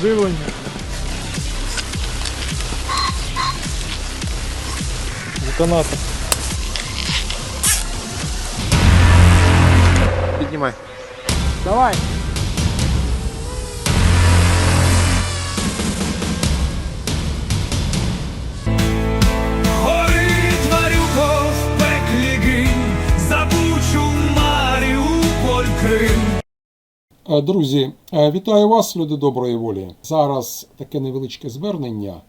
обживлення. За канатом. Піднімай. Давай. Друзі, е, вітаю вас, люди доброї волі. Зараз таке невеличке звернення.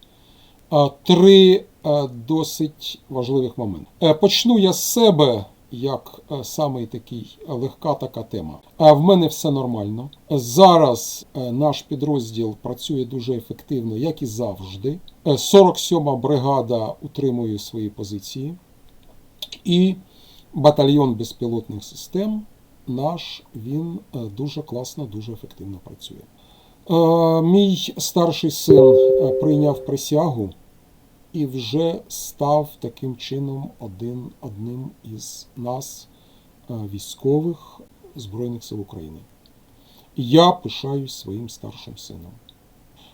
Е, Три е, досить важливих моменти. Е, Почну я з себе, як е, самий такий е, легка така тема. В мене все нормально. Зараз е, наш підрозділ працює дуже ефективно, як і завжди. Е, 47-ма бригада утримує свої позиції. І батальйон безпілотних систем наш він е, дуже класно, дуже ефективно працює. Е, Мій старший син е, прийняв присягу і вже став таким чином один, одним із нас, військових Збройних сил України. Я пишаюсь своїм старшим сином.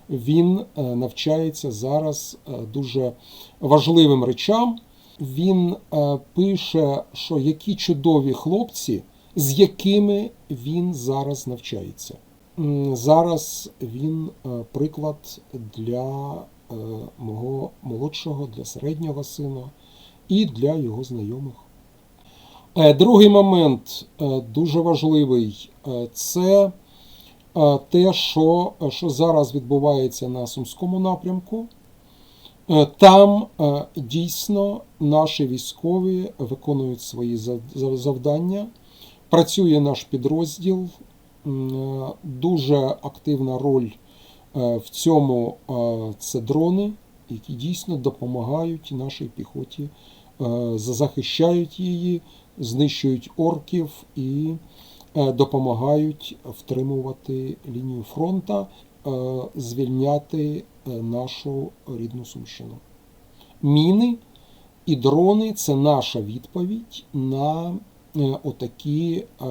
Він навчається зараз дуже важливим речам. Він пише, що які чудові хлопці, з якими він зараз навчається. Зараз він е, приклад для е, мого молодшого, для середнього сина і для його знайомих. Е, Другий момент дуже важливий це те, що, що зараз відбувається на Сумському напрямку. Там дійсно наші військові виконують свої зав- зав- завдання. Працює наш підрозділ. Дуже активна роль е, в цьому е, це дрони, які дійсно допомагають нашій піхоті, е, захищають її, знищують орків і допомагають втримувати лінію фронта, звільняти нашу рідну Сумщину. Міни і дрони це наша відповідь на отакі е,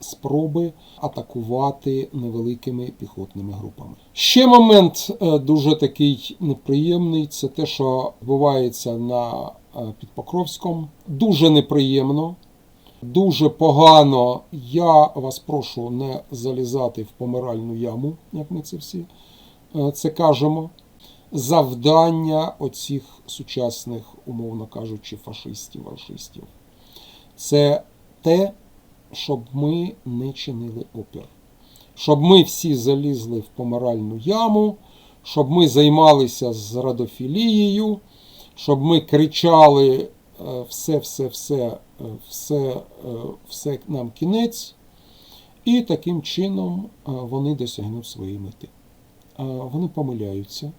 спроби атакувати невеликими піхотними групами. Ще момент е, дуже такий неприємний це те, що відбувається на е, під Покровськом. Дуже неприємно. Дуже погано. Я вас прошу не залізати в помиральну яму, як ми це всі це кажемо. Завдання оцих сучасних, умовно кажучи, фашистів, фашистів. Це те, щоб ми не чинили опір. Щоб ми всі залізли в помиральну яму, щоб ми займалися зрадофілією, щоб ми кричали е, все, все, все, е, все, е, все нам кінець, і таким чином вони досягнуть своєї мети. Вони помиляються.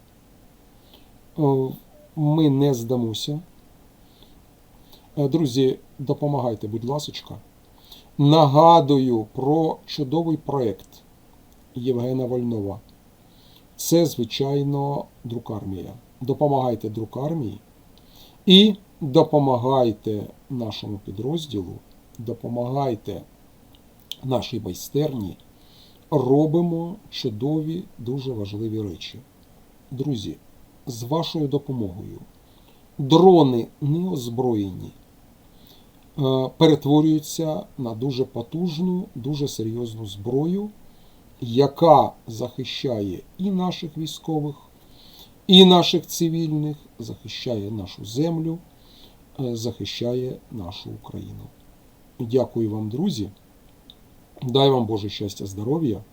Ми не здамося. Е, Друзі, допомагайте, будь ласочка. Нагадую про чудовий проєкт Євгена Вольнова. Це, звичайно, друкармія. Допомагайте друкармії і допомагайте нашому підрозділу, допомагайте нашій майстерні. Робимо чудові, дуже важливі речі. Друзі, з вашою допомогою дрони неозброєні е, перетворюються на дуже потужну, дуже серйозну зброю, яка захищає і наших військових, і наших цивільних, захищає нашу землю, е, захищає нашу Україну. Дякую вам, друзі. Дай вам Боже щастя, здоров'я.